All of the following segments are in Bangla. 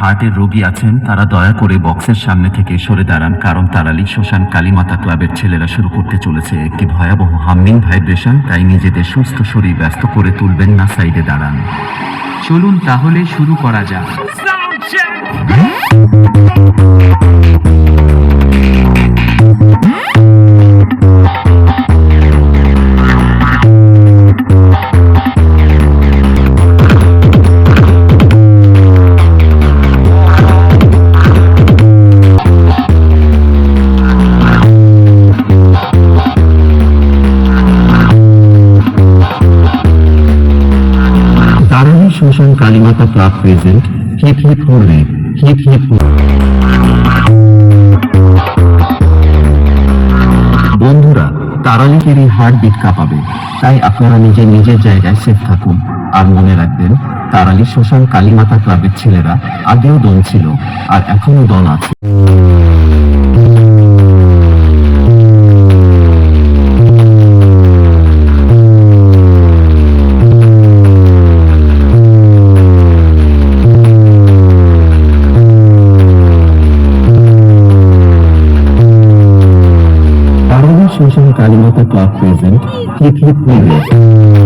হার্টের রোগী আছেন তারা দয়া করে বক্সের সামনে থেকে সরে দাঁড়ান কারণ তারালি শ্মশান কালীমাতা ক্লাবের ছেলেরা শুরু করতে চলেছে একটি ভয়াবহ হামিং ভাইব্রেশন তাই নিজেদের সুস্থ শরীর ব্যস্ত করে তুলবেন না সাইডে দাঁড়ান। চলুন তাহলে শুরু করা যাক। শ্মশান Kalimata club present hip hip hurray, hip hip. বন্ধুরা, তারালিকেরই হার্ট বিট কাঁপাবে। তাই আপনারা নিজের নিজের জায়গায় সেফ থাকুন। আর মনে রাখবেন, তারালি শ্মশান কালীমাতা ক্লাবের ছেলেরা আগেও দল ছিল, আর এখনও দল আছে। শ্মশান Kalimata club present click click.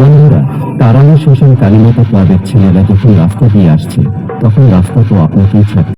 বন্ধুরা তারালি শোষণ কালীমাতা ক্লাবের ছেলেরা যখন রাস্তা দিয়ে আসছে, তখন রাস্তা তো আপনাকেই ছাড়ে